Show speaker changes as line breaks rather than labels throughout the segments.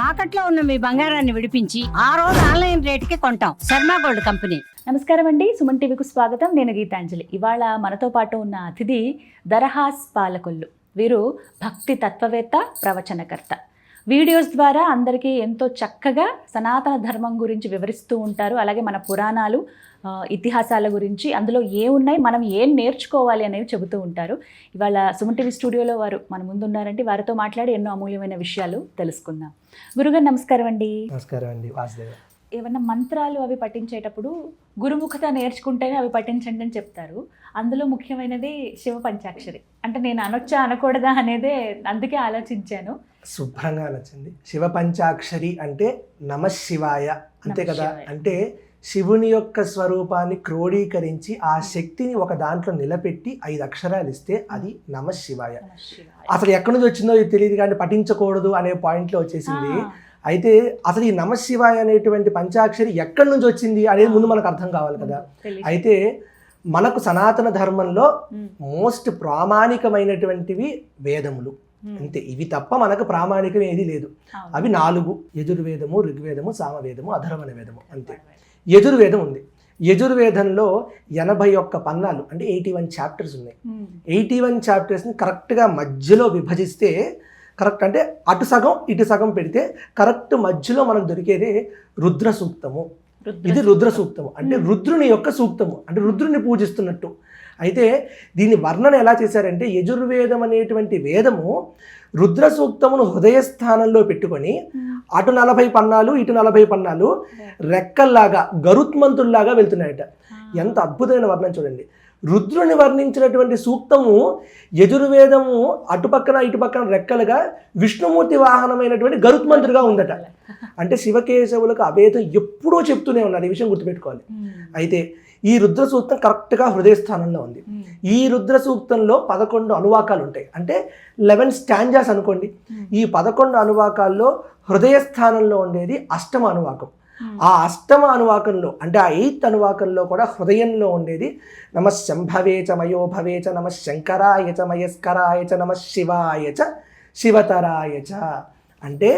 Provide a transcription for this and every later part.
తాకట్లో ఉన్న మీ బంగారాన్ని విడిపించి ఆ రోజు ఆన్లైన్ రేటుకి కొంటాం. Sharma gold company.
నమస్కారం అండి. సుమన్ టీవీకు స్వాగతం. నేను గీతాంజలి. ఇవాళ మనతో పాటు ఉన్న అతిథి దరహాస్ పాలకొల్లు. వీరు భక్తి తత్వవేత్త ప్రవచనకర్త. వీడియోస్ ద్వారా అందరికీ ఎంతో చక్కగా సనాతన ధర్మం గురించి వివరిస్తూ ఉంటారు. అలాగే మన పురాణాలు ఇతిహాసాల గురించి అందులో ఏ ఉన్నాయి మనం ఏం నేర్చుకోవాలి అనేవి చెబుతూ ఉంటారు. ఇవాళ సుమన్ టీవీ స్టూడియోలో వారు మన ముందు ఉన్నారంటే వారితో మాట్లాడి ఎన్నో అమూల్యమైన విషయాలు తెలుసుకుందాం. గురుగారు నమస్కారం అండి.
నమస్కారం అండి వాసుదేవ.
ఏమన్నా మంత్రాలు అవి పఠించేటప్పుడు గురుముఖత నేర్చుకుంటేనే అవి పఠించండి అని చెప్తారు. అందులో ముఖ్యమైనది శివ పంచాక్షరి. అంటే నేను అనొచ్చా అనకూడదా అనేదే అందుకే ఆలోచించాను.
శుభ్రంగా నచ్చింది శివ పంచాక్షరి అంటే నమ శివాయ. అంతే కదా. అంటే శివుని యొక్క స్వరూపాన్ని క్రోడీకరించి ఆ శక్తిని ఒక దాంట్లో నిలబెట్టి ఐదు అక్షరాలు ఇస్తే అది నమ శివాయ. అసలు ఎక్కడి నుంచి వచ్చిందో ఇది తెలియదు కానీ పఠించకూడదు అనే పాయింట్లో వచ్చేసింది. అయితే అసలు ఈ నమ శివాయ అనేటువంటి పంచాక్షరి ఎక్కడి నుంచి వచ్చింది అనేది ముందు మనకు అర్థం కావాలి కదా. అయితే మనకు సనాతన ధర్మంలో మోస్ట్ ప్రామాణికమైనటువంటివి వేదములు. అంతే. ఇవి తప్ప మనకు ప్రామాణికం ఏది లేదు. అవి నాలుగు. యజుర్వేదము ఋగ్వేదము సామవేదము అధర్వణ వేదము అంతే. యజుర్వేదం ఉంది. యజుర్వేదంలో ఎనభై ఒక్క పన్నాలు అంటే ఎయిటీ వన్ చాప్టర్స్ ఉన్నాయి. ఎయిటీ వన్ చాప్టర్స్ని కరెక్ట్గా మధ్యలో విభజిస్తే కరెక్ట్ అంటే అటు సగం ఇటు సగం పెడితే కరెక్ట్ మధ్యలో మనకు దొరికేదే రుద్ర సూక్తము ఇది రుద్ర సూక్తము అంటే రుద్రుని యొక్క సూక్తము. అంటే రుద్రుని పూజిస్తున్నట్టు. అయితే దీని వర్ణన ఎలా చేశారంటే యజుర్వేదం అనేటువంటి వేదము రుద్ర సూక్తమును హృదయస్థానంలో పెట్టుకొని
ఉమ్,
అటు నలభై పన్నాలు ఇటు నలభై పన్నాలు రెక్కల్లాగా గరుత్మంతుల్లాగా వెళ్తున్నాయట.
ఆ,
ఎంత అద్భుతమైన వర్ణన చూడండి. రుద్రుని వర్ణించినటువంటి సూక్తము యజుర్వేదము అటుపక్కన ఇటుపక్కన రెక్కలుగా విష్ణుమూర్తి వాహనమైనటువంటి గరుత్మంతుడిగా ఉందట. అంటే శివకేశవులకు అభేదం ఎప్పుడూ చెప్తూనే ఉన్నారు. ఈ విషయం గుర్తుపెట్టుకోవాలి.
ఉమ్,
అయితే ఈ రుద్ర సూక్తం కరెక్ట్గా హృదయ స్థానంలో ఉంది ఈ రుద్ర సూక్తంలో పదకొండు అనువాకాలు ఉంటాయి. అంటే లెవెన్ స్టాంజాస్ అనుకోండి. ఈ పదకొండు అనువాకాల్లో హృదయ స్థానంలో ఉండేది అష్టమ అనువాకం. ఆ అష్టమ అనువాకంలో అంటే ఆ ఎయిత్ అనువాకంలో కూడా హృదయంలో ఉండేది నమ శంభవే చ మయోభవే చ నమ శంకరాయ చ మయస్కరాయ చ నమ శివాయ చ శివతరాయ చ. అంటే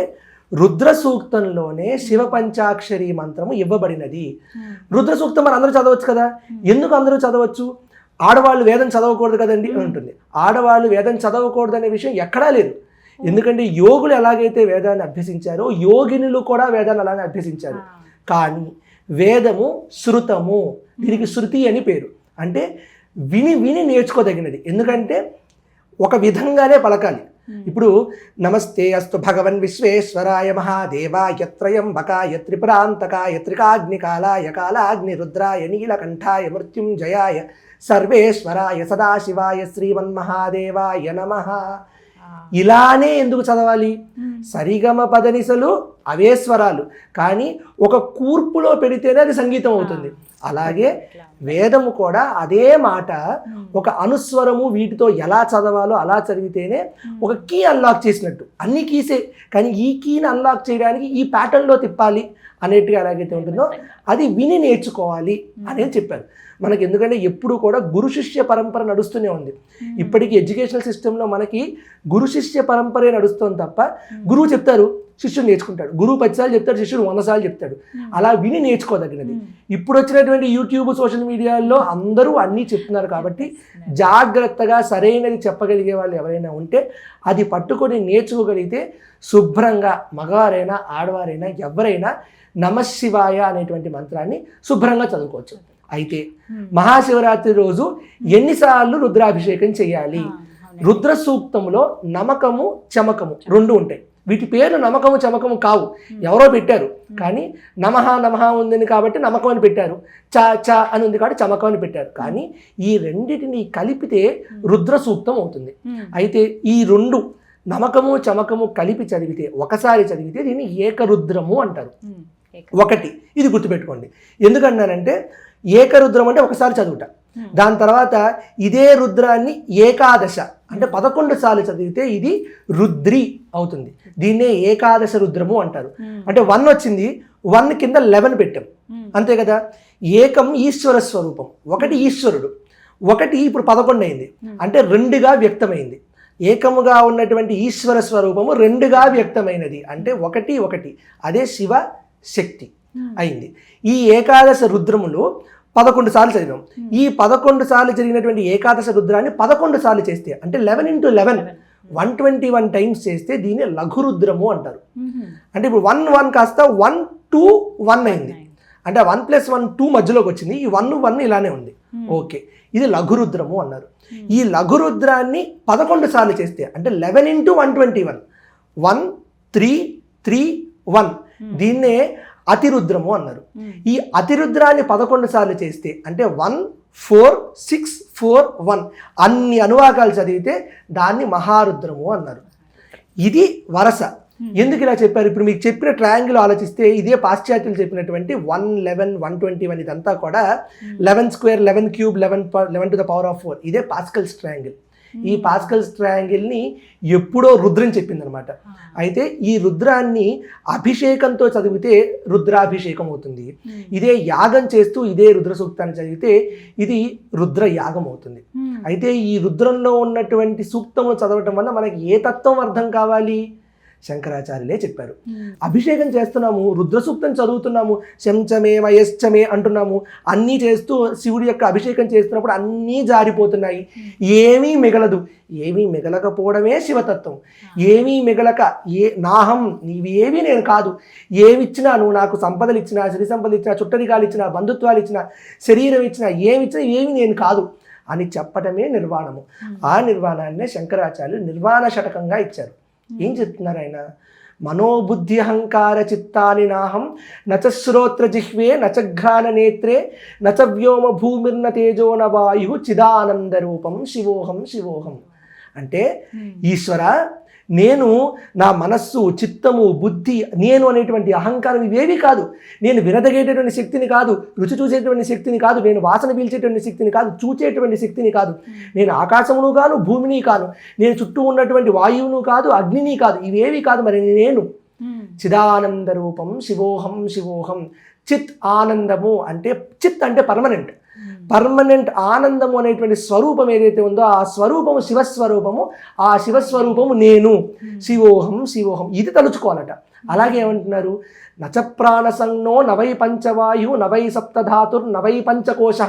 రుద్ర సూక్తంలోనే శివ పంచాక్షరి మంత్రము ఇవ్వబడినది.
ఉమ్,
రుద్ర సూక్తం మరి అందరూ చదవచ్చు కదా? ఎందుకు అందరూ చదవచ్చు? ఆడవాళ్ళు వేదం చదవకూడదు కదండి అని ఉంటుంది ఆడవాళ్ళు వేదం చదవకూడదు అనే విషయం ఎక్కడా లేదు. ఎందుకంటే యోగులు ఎలాగైతే వేదాన్ని అభ్యసించారో యోగినులు కూడా వేదాన్ని అలాగే అభ్యసించారు.
ఆ,
కానీ వేదము శృతము దీనికి శృతి అని పేరు. అంటే విని విని నేర్చుకోదగినది. ఎందుకంటే ఒక విధంగానే పలకాలి.
Hmm.
ఇప్పుడు నమస్తే అస్తు భగవన్ విశ్వేశ్వరాయ మహాదేవాయ త్రయంబకాయ త్రిపురాంతకాయ త్రికాగ్నికాలాయ కాలాగ్ని రుద్రాయ నీలకంఠాయ మృత్యుంజయాయ సర్వేశ్వరాయ సదాశివాయ శ్రీమన్మహాదేవాయ నమః. ఇలానే ఎందుకు చదవాలి? సరిగమ పదనిసలు అవే స్వరాలు. కానీ ఒక కూర్పులో పెడితేనే అది సంగీతం అవుతుంది. అలాగే. వేదము కూడా అదే మాట ఒక అనుస్వరము వీటితో ఎలా చదవాలో అలా చదివితేనే ఒక కీ అన్లాక్ చేసినట్టు. అన్ని కీసే. కానీ ఈ కీని అన్లాక్ చేయడానికి ఈ ప్యాటర్న్లో తిప్పాలి అనేట్టుగా ఎలాగైతే ఉంటుందో అది విని నేర్చుకోవాలి అనేది చెప్పారు. మనకి ఎందుకంటే ఎప్పుడు కూడా గురు శిష్య పరంపర నడుస్తూనే ఉంది. ఇప్పటికీ ఎడ్యుకేషనల్ సిస్టంలో మనకి గురు శిష్య పరంపరే నడుస్తుంది తప్ప గురువు చెప్తారు శిష్యుడు నేర్చుకుంటాడు. గురువు పదిసార్లు చెప్తాడు శిష్యుడు వంద సార్లు చెప్తాడు. అలా విని నేర్చుకోదగినది. ఇప్పుడు వచ్చినటువంటి యూట్యూబ్ సోషల్ మీడియాలో అందరూ అన్నీ చెప్తున్నారు కాబట్టి జాగ్రత్తగా సరైనది చెప్పగలిగే వాళ్ళు ఎవరైనా ఉంటే అది పట్టుకొని నేర్చుకోగలిగితే శుభ్రంగా మగవారైనా ఆడవారైనా ఎవరైనా నమశివాయ అనేటువంటి మంత్రాన్ని శుభ్రంగా చదువుకోవచ్చు. అయితే మహాశివరాత్రి రోజు ఎన్నిసార్లు రుద్రాభిషేకం చేయాలి. రుద్ర సూక్తంలో నమకము చమకము రెండు ఉంటాయి. వీటి పేర్లు నమకము చమకము కావు. ఎవరో పెట్టారు. కానీ నమః నమః ఉందని కాబట్టి నమ్మకం అని పెట్టారు. చ చ అని ఉంది కాబట్టి చమకం అని పెట్టారు. కానీ ఈ రెండిటిని కలిపితే రుద్ర సూక్తం అవుతుంది. అయితే ఈ రెండు నమకము చమకము కలిపి చదివితే ఒకసారి చదివితే దీన్ని ఏకరుద్రము అంటారు. ఒకటి. ఇది గుర్తుపెట్టుకోండి. ఎందుకన్నానంటే ఏకరుద్రం అంటే ఒకసారి చదువుట.
Hmm.
దాని తర్వాత ఇదే రుద్రాన్ని ఏకాదశ అంటే పదకొండు సార్లు చదివితే ఇది రుద్రి అవుతుంది. దీన్నే ఏకాదశ రుద్రము అంటారు.
ఉమ్,
అంటే వన్ వచ్చింది వన్ కింద లెవెన్ పెట్టాం.
ఉమ్,
అంతే కదా? ఏకం ఈశ్వర స్వరూపం. ఒకటి ఈశ్వరుడు ఒకటి ఇప్పుడు పదకొండు అయింది. అంటే రెండుగా వ్యక్తమైంది. ఏకముగా ఉన్నటువంటి ఈశ్వర స్వరూపము రెండుగా వ్యక్తమైనది. అంటే ఒకటి ఒకటి. అదే శివ శక్తి. అయింది. ఈ ఏకాదశ రుద్రములు పదకొండు సార్లు చదివాం. ఈ పదకొండు సార్లు జరిగినటువంటి ఏకాదశ రుద్రాన్ని పదకొండు సార్లు చేస్తే అంటే eleven into eleven one twenty one times చేస్తే దీన్ని లఘురుద్రము అంటారు. అంటే ఇప్పుడు వన్ వన్ కాస్త వన్ టూ వన్ అయింది. అంటే వన్ ప్లస్ వన్ టూ మధ్యలోకి వచ్చింది. ఈ వన్ వన్ ఇలానే ఉంది. ఓకే. ఇది లఘురుద్రము అన్నారు. ఈ లఘురుద్రాన్ని పదకొండు సార్లు చేస్తే అంటే eleven into one twenty one one three three one దీన్నే అతిరుద్రము అన్నారు. ఈ అతిరుద్రాన్ని పదకొండు సార్లు చేస్తే అంటే one four six four one అన్ని అనువాకాలు చదివితే దాన్ని మహారుద్రము అన్నారు. ఇది వరస. ఎందుకు ఇలా చెప్పారు? ఇప్పుడు మీకు చెప్పిన ట్రయాంగిల్ ఆలోచిస్తే ఇదే పాశ్చాత్యులు చెప్పినటువంటి one eleven one twenty one ఇదంతా కూడా eleven square eleven cube eleven eleven to the power of four. ఇదే పాస్కల్స్ ట్రయాంగిల్ ఈ పాస్కల్స్ ట్రయాంగిల్ని ఎప్పుడో రుద్రం చెప్పిందనమాట అయితే ఈ రుద్రాన్ని అభిషేకంతో చదివితే రుద్రాభిషేకం అవుతుంది. ఇదే యాగం చేస్తూ ఇదే రుద్ర సూక్తాన్ని చదివితే ఇది రుద్ర యాగం అవుతుంది. అయితే ఈ రుద్రంలో ఉన్నటువంటి సూక్తములు చదవటం వల్ల మనకి ఏ తత్వం అర్థం కావాలి? శంకరాచార్యులే చెప్పారు. అభిషేకం చేస్తున్నాము రుద్ర సూక్తం చదువుతున్నాము శంచమే మయశ్చమే అంటున్నాము. అన్నీ చేస్తూ శివుడి యొక్క అభిషేకం చేస్తున్నప్పుడు అన్నీ జారిపోతున్నాయి. ఏమీ మిగలదు. ఏమీ మిగలకపోవడమే శివతత్వం. ఏమీ మిగలక ఏ నాహం నీవేవి నేను కాదు. ఏమిచ్చినా నువ్వు నాకు సంపదలు ఇచ్చినా సిరి సంపదలు ఇచ్చినా చుట్టరికాలు ఇచ్చినా బంధుత్వాలు ఇచ్చినా శరీరం ఇచ్చినా ఏమిచ్చినా ఏమి నేను కాదు అని చెప్పటమే నిర్వాణము. ఆ నిర్వాణాన్నే శంకరాచార్యులు నిర్వాణ శతకంగా ఇచ్చారు. ఏం చెప్తున్నారు ఆయన మనోబుద్ధి అహంకార చిత్తాని నాహం నచ శ్రోత్ర జిహ్వే నచ ఘ్రాణ నేత్రే నచ వ్యోమ భూమిర్న తేజోన వాయు చిదానంద రూపం శివోహం శివోహం. అంటే ఈశ్వర నేను నా మనస్సు చిత్తము బుద్ధి నేను అనేటువంటి అహంకారం ఇవేవి కాదు. నేను వినదగేటటువంటి శక్తిని కాదు రుచి చూసేటువంటి శక్తిని కాదు నేను వాసన పీల్చేటువంటి శక్తిని కాదు చూచేటువంటి శక్తిని కాదు. నేను ఆకాశమును కాను భూమిని కాను నేను చుట్టూ ఉన్నటువంటి వాయువును కాదు అగ్నిని కాదు ఇవేవి కాదు మరి నేను. చిదానంద రూపం శివోహం శివోహం చిత్ ఆనందము అంటే చిత్ అంటే పర్మనెంట్ పర్మనెంట్ ఆనందము అనేటువంటి స్వరూపం ఏదైతే ఉందో ఆ స్వరూపము శివస్వరూపము ఆ శివస్వరూపము నేను. శివోహం శివోహం. ఇది తలుచుకోవాలట. అలాగే ఏమంటున్నారు? నచ ప్రాణ నవై పంచవాయు నవై సప్తధాతుర్ నవై పంచకోశ.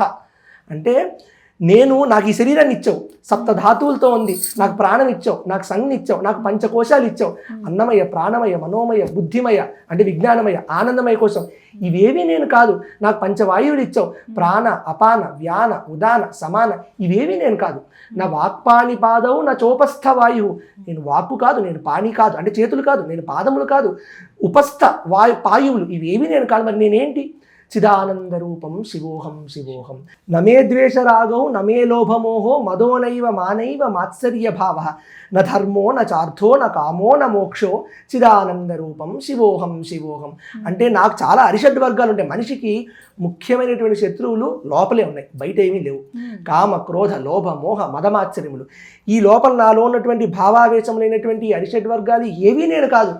అంటే నేను నాకు ఈ శరీరాన్ని ఇచ్చావు. సప్త ధాతువులతో ఉంది. నాకు ప్రాణం ఇచ్చావు. నాకు సంజ్ఞ ఇచ్చావు. నాకు పంచకోశాలు ఇచ్చావు. అన్నమయ ప్రాణమయ మనోమయ బుద్ధిమయ అంటే విజ్ఞానమయ ఆనందమయ కోసం ఇవేవి నేను కాదు. నాకు పంచవాయువులు ఇచ్చావు. ప్రాణ అపాన వ్యాన ఉదాన సమాన ఇవేవి నేను కాదు. నా వాక్పాణి పాదవు నా చోపస్థ వాయువు. నేను వాక్కు కాదు నేను పాణి కాదు అంటే చేతులు కాదు నేను పాదములు కాదు. ఉపస్థ వాయు పాయువులు ఇవేవి నేను కాదు. మరి నేనేంటి? చిదానంద రూపం శివోహం శివోహం నమే ద్వేషరాగౌ నమే లోభమోహో మదోనైవ మానైవ మాత్సర్య భావ న ధర్మో న చార్థో న కామో న మోక్షో చిదానంద రూపం శివోహం శివోహం అంటే నాకు చాలా అరిషడ్ వర్గాలు ఉంటాయి. మనిషికి ముఖ్యమైనటువంటి శత్రువులు లోపలే ఉన్నాయి. బయట ఏమీ లేవు కామ క్రోధ లోభ మోహ మదమాత్సర్యములు ఈ లోపల నాలో ఉన్నటువంటి భావావేశములైనటువంటి అరిషడ్ వర్గాలు ఏవీ నేను కాదు.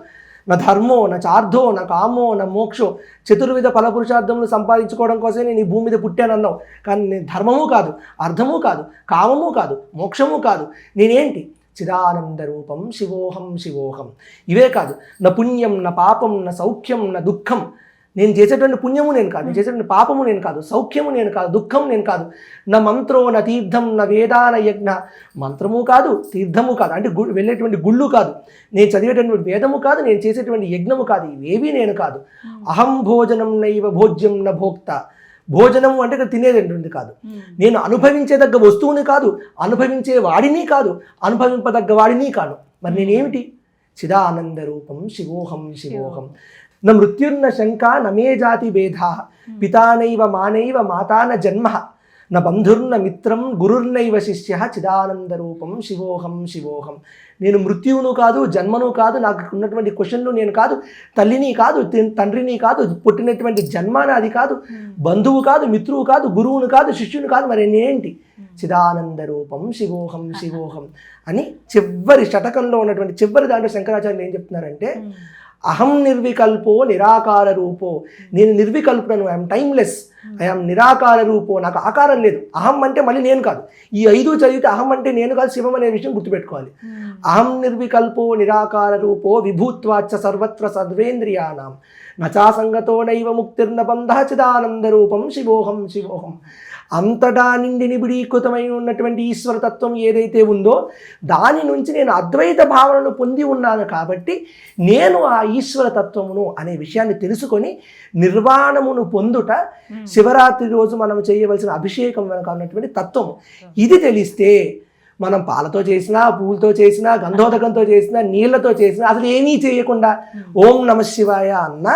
నా ధర్మో నా చార్థో నా కామో నా మోక్షో చతుర్విధ ఫలపురుషార్థములు సంపాదించుకోవడం కోసమే నేను ఈ భూమి మీద పుట్టానన్నావు. కానీ నేను ధర్మము కాదు అర్థము కాదు కామము కాదు మోక్షము కాదు. నేనేంటి? చిదానంద రూపం శివోహం శివోహం. ఇవే కాదు. నా పుణ్యం నా పాపం నా సౌఖ్యం నా దుఃఖం. నేను చేసేటువంటి పుణ్యము నేను కాదు నేను చేసేటువంటి పాపము నేను కాదు సౌఖ్యము నేను కాదు దుఃఖం నేను కాదు. నా మంత్రో నా తీర్థం నా వేదాన యజ్ఞ మంత్రము కాదు తీర్థము కాదు. అంటే గు వెళ్ళేటువంటి గుళ్ళు కాదు. నేను చదివేటటువంటి వేదము కాదు నేను చేసేటువంటి యజ్ఞము కాదు. ఇవేవి నేను కాదు. అహం భోజనం నైవ భోజ్యం న భోక్త. భోజనము అంటే ఇక్కడ తినేది కాదు. నేను అనుభవించేదగ్గ వస్తువుని కాదు అనుభవించే వాడిని కాదు అనుభవింపదగ్గ వాడిని కాను. మరి నేనేమిటి? చిదానంద రూపం శివోహం శివోహం. న మృత్యుర్న శంక నమే జాతి భేదా. పితానైవ మానైవ మాతాన జన్మ. న బంధుర్న మిత్రం గురుర్నైవ శిష్య చిదానంద రూపం శివోహం శివోహం. నేను మృత్యువును కాదు జన్మను కాదు నాకు ఉన్నటువంటి క్వశ్చన్లు నేను కాదు తల్లిని కాదు తండ్రిని కాదు పుట్టినటువంటి జన్మ నాది కాదు బంధువు కాదు మిత్రువు కాదు గురువును కాదు శిష్యుని కాదు మరి నేనేంటి చిదానంద రూపం శివోహం శివోహం అని చివరి శతకంలో ఉన్నటువంటి చివరి దాంట్లో శంకరాచార్యులు ఏం చెప్తున్నారంటే అహం నిర్వికల్పో నిరాకార రూపో. నేను నిర్వికల్పులను ఐఎమ్ టైమ్లెస్ ఐఎమ్ నిరాకార రూపో. నాకు ఆకారం లేదు. అహం అంటే మళ్ళీ నేను కాదు. ఈ ఐదు చదివితే అహం అంటే నేను కాదు శివం అనే విషయం గుర్తుపెట్టుకోవాలి. అహం నిర్వికల్పో నిరాకార రూపో విభూత్వాచ సర్వత్ర సర్వేంద్రియాణం. నచా సంగతో నైవ ముక్తిర్న బంధ చిదానంద రూపం శివోహం శివోహం. అంతటా నిండి నిబిడీకృతమై ఉన్నటువంటి ఈశ్వర తత్వం ఏదైతే ఉందో దాని నుంచి నేను అద్వైత భావనను పొంది ఉన్నాను కాబట్టి నేను ఆ ఈశ్వర తత్వమును అనే విషయాన్ని తెలుసుకొని నిర్వాణమును పొందుట శివరాత్రి రోజు మనం చేయవలసిన అభిషేకం వెనక ఉన్నటువంటి తత్వము ఇది తెలిస్తే మనం పాలతో చేసినా పూలతో చేసినా గంధోదకంతో చేసినా నీళ్ళతో చేసినా అసలు ఏమీ చేయకుండా ఓం నమ శివాయ అన్న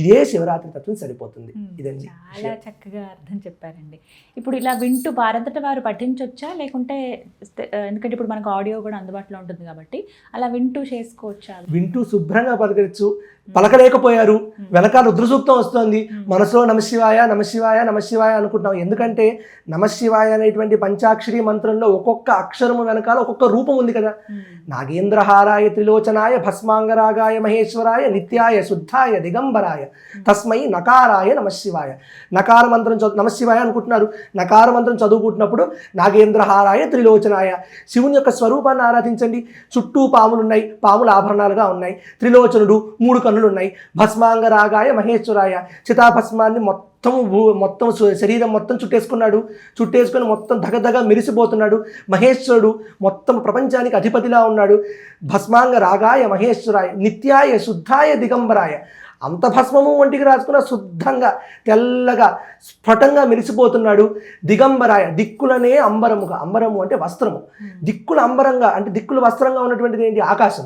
ఇదే శివరాత్రి తత్వం సరిపోతుంది. ఇదండి
చాలా చక్కగా అర్థం చెప్పారండి. ఇప్పుడు ఇలా వింటూ వారంతట వారు పఠించవచ్చా లేకుంటే ఎందుకంటే ఇప్పుడు మనకు ఆడియో కూడా అందుబాటులో ఉంటుంది కాబట్టి అలా వింటూ చేసుకోవచ్చా?
వింటూ శుభ్రంగా పలకరించు పలకలేకపోయారు. వెనకాల రుద్రసూక్తం వస్తుంది. మనసులో నమశివాయ నమశివాయ నమశివాయ అనుకుంటున్నాం. ఎందుకంటే నమశివాయ అనేటువంటి పంచాక్షరి మంత్రంలో ఒక్కొక్క అక్షరము వెనకాల ఒక్కొక్క రూపం ఉంది కదా. నాగేంద్రహారాయ త్రిలోచనాయ భస్మాంగరాగాయ మహేశ్వరాయ నిత్యాయ శుద్ధాయ దిగంబరాయ. తస్మై నకారాయ నమశివాయ నకార మంత్రం చదువు నమశివాయ అనుకుంటున్నారు. నకార మంత్రం చదువుకుంటున్నప్పుడు నాగేంద్రహారాయ త్రిలోచనాయ. శివుని యొక్క స్వరూపాన్ని ఆరాధించండి. చుట్టూ పాములు ఉన్నాయి పాములు ఆభరణాలుగా ఉన్నాయి. త్రిలోచనుడు మూడు కన్నులు ఉన్నాయి భస్మాంగరాగాయ మహేశ్వరాయ. చితాభస్మాన్ని మొత్తం భూ- మొత్తం శరీరం మొత్తం చుట్టేసుకున్నాడు. చుట్టేసుకొని మొత్తం దగదగ మెరిసిపోతున్నాడు. మహేశ్వరుడు మొత్తం ప్రపంచానికి అధిపతిలా ఉన్నాడు. భస్మాంగ రాగాయ మహేశ్వరాయ నిత్యాయ శుద్ధాయ దిగంబరాయ. అంత భస్మము ఒంటికి రాసుకున్న శుద్ధంగా తెల్లగా స్ఫుటంగా మెరిసిపోతున్నాడు. దిగంబరాయ దిక్కులనే అంబరముగా. అంబరము అంటే వస్త్రము. దిక్కుల అంబరంగా అంటే దిక్కుల వస్త్రంగా ఉన్నటువంటిది ఏంటి? ఆకాశం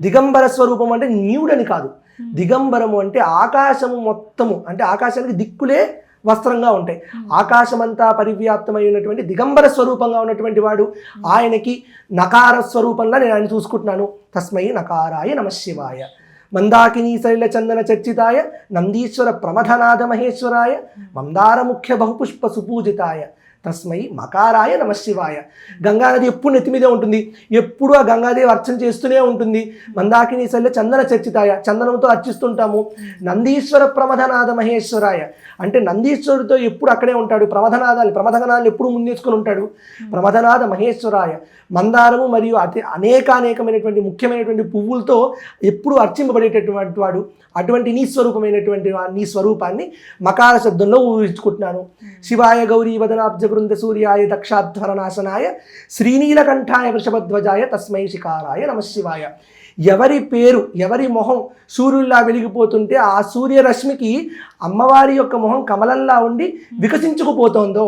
దిగంబర స్వరూపం అంటే న్యూడని కాదు. దిగంబరము అంటే ఆకాశము మొత్తము అంటే ఆకాశానికి దిక్కులే వస్త్రంగా ఉంటాయి. ఆకాశమంతా పరివ్యాప్తమై ఉన్నటువంటి దిగంబర స్వరూపంగా ఉన్నటువంటి వాడు ఆయనకి నకార స్వరూపంగా నేను ఆయన చూసుకుంటున్నాను. తస్మై నకారాయ నమశివాయ మందాకినీ శైల చందన చర్చితాయ నందీశ్వర ప్రమథనాథ మహేశ్వరాయ మందార ముఖ్య బహుపుష్ప సుపూజితాయ. తస్మై మకారాయ నమశివాయ గంగానది ఎప్పుడు నెత్తిమీదే ఉంటుంది? ఎప్పుడు ఆ గంగాదేవి అర్చన చేస్తూనే ఉంటుంది? మందాకిని శల్య చందన చర్చితాయ చందనంతో అర్చిస్తుంటాము. నందీశ్వర ప్రమథనాథ మహేశ్వరాయ. అంటే నందీశ్వరుడితో ఎప్పుడు అక్కడే ఉంటాడు? ప్రమథనాథాలు ప్రమథనాన్ని ఎప్పుడు ముందేసుకొని ఉంటాడు? ప్రమథనాథ మహేశ్వరాయ. మందారము మరియు అతి అనేకానేకమైనటువంటి ముఖ్యమైనటువంటి పువ్వులతో ఎప్పుడు అర్చింపబడేటటువంటి వాడు అటువంటి నీ స్వరూపమైనటువంటి నీ స్వరూపాన్ని మకార శబ్దంలో ఊహించుకుంటున్నాను. శివాయ గౌరీ వదనాబ్జ బృంద సూర్యాయ దక్షాధ్వర నాశనాయ శ్రీనీలకంఠాయ వృషభధ్వజాయ తస్మై శిఖారాయ నమశివాయ ఎవరి పేరు ఎవరి మొహం సూర్యుల్లా వెలిగిపోతుంటే ఆ సూర్యరశ్మికి అమ్మవారి యొక్క మొహం కమలంలా ఉండి వికసించుకుపోతోందో.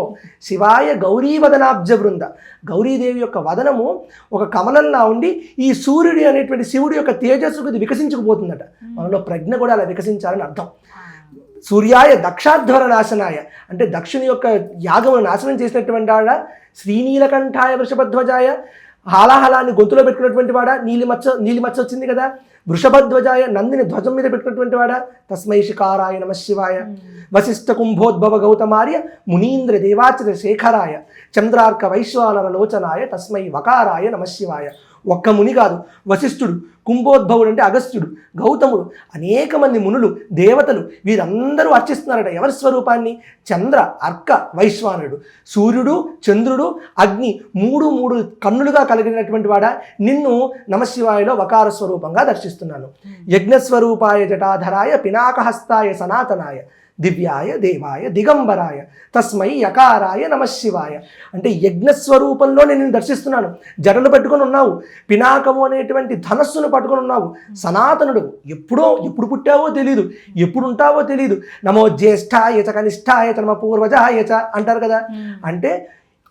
శివాయ గౌరీ వదనాబ్జ బృంద గౌరీదేవి యొక్క వదనము ఒక కమలంలా ఉండి ఈ సూర్యుడి అనేటువంటి శివుడి యొక్క తేజస్సుకు ఇది వికసించుకుపోతుందట. మనలో ప్రజ్ఞ కూడా అలా వికసించాలని అర్థం. సూర్యాయ దక్షాధ్వర నాశనాయ అంటే దక్షుని యొక్క యాగమును నాశనం చేసినటువంటి వాడ? శ్రీనీలకంఠాయ వృషభధ్వజాయ. హాలాహలాన్ని గొంతులో పెట్టుకున్నటువంటి వాడా? నీలి మచ్చ నీలి మచ్చ వచ్చింది కదా? వృషభధ్వజాయ నందిని ధ్వజం మీద పెట్టుకున్నటువంటి వాడా? తస్మై శికారాయ నమ శివాయ. వశిష్ఠ కుంభోద్భవ గౌతమార్య మునీంద్ర దేవాచర శేఖరాయ. చంద్రార్క వైశ్వానర లోచనాయ తస్మై వకారాయ నమ శివాయ. ఒక్క ముని కాదు వశిష్ఠుడు కుంభోద్భవుడు అంటే అగస్త్యుడు గౌతముడు అనేక మంది మునులు దేవతలు వీరందరూ అర్చిస్తున్నారట. ఎవరి స్వరూపాన్ని? చంద్ర అర్క వైశ్వానుడు. సూర్యుడు చంద్రుడు అగ్ని మూడు మూడు కన్నులుగా కలిగినటువంటి వాడ? నిన్ను నమశివాయలో వకార స్వరూపంగా దర్శిస్తున్నాను. యజ్ఞస్వరూపాయ జటాధరాయ పినాకహస్తాయ సనాతనాయ. దివ్యాయ దేవాయ దిగంబరాయ తస్మై యకారాయ నమశివాయ అంటే యజ్ఞస్వరూపంలో నేను నిన్ను దర్శిస్తున్నాను. జడలు పెట్టుకొని ఉన్నావు పినాకము అనేటువంటి ధనస్సును పట్టుకొని ఉన్నావు. సనాతనుడు ఎప్పుడో ఎప్పుడు పుట్టావో తెలియదు ఎప్పుడు ఉంటావో తెలియదు నమో జ్యేష్ఠాయ చ కనిష్ఠాయ చ నమ పూర్వజాయ చ అంటారు కదా. అంటే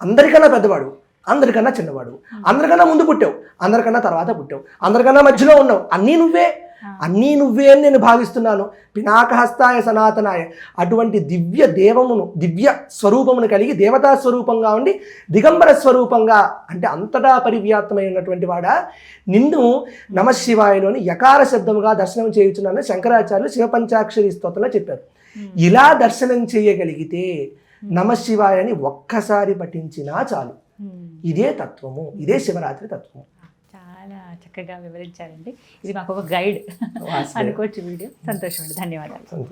అందరికన్నా పెద్దవాడు అందరికన్నా చిన్నవాడు అందరికన్నా ముందు పుట్టావు అందరికన్నా తర్వాత పుట్టావు అందరికన్నా మధ్యలో ఉన్నావు. అన్నీ నువ్వే. అన్నీ నువ్వే అని నేను భావిస్తున్నాను. పినాకహస్తాయ సనాతనాయ. అటువంటి దివ్య దేవమును దివ్య స్వరూపమును కలిగి దేవతా స్వరూపంగా ఉండి దిగంబర స్వరూపంగా అంటే అంతటా పరివ్యాప్తమై ఉన్నటువంటి వాడ. నిన్ను నమశివాయలోని యకార శబ్దముగా దర్శనం చేయుచున్నాను శంకరాచార్యులు శివపంచాక్షరి స్తోత్రంలో చెప్పారు. ఇలా దర్శనం చేయగలిగితే నమశివాయని ఒక్కసారి పఠించినా చాలు. ఇదే తత్వము ఇదే శివరాత్రి తత్వము.
చాలా చక్కగా వివరించారండి. ఇది మాకు ఒక గైడ్ అనుకోవచ్చు వీడియో. సంతోషం అండి ధన్యవాదాలు.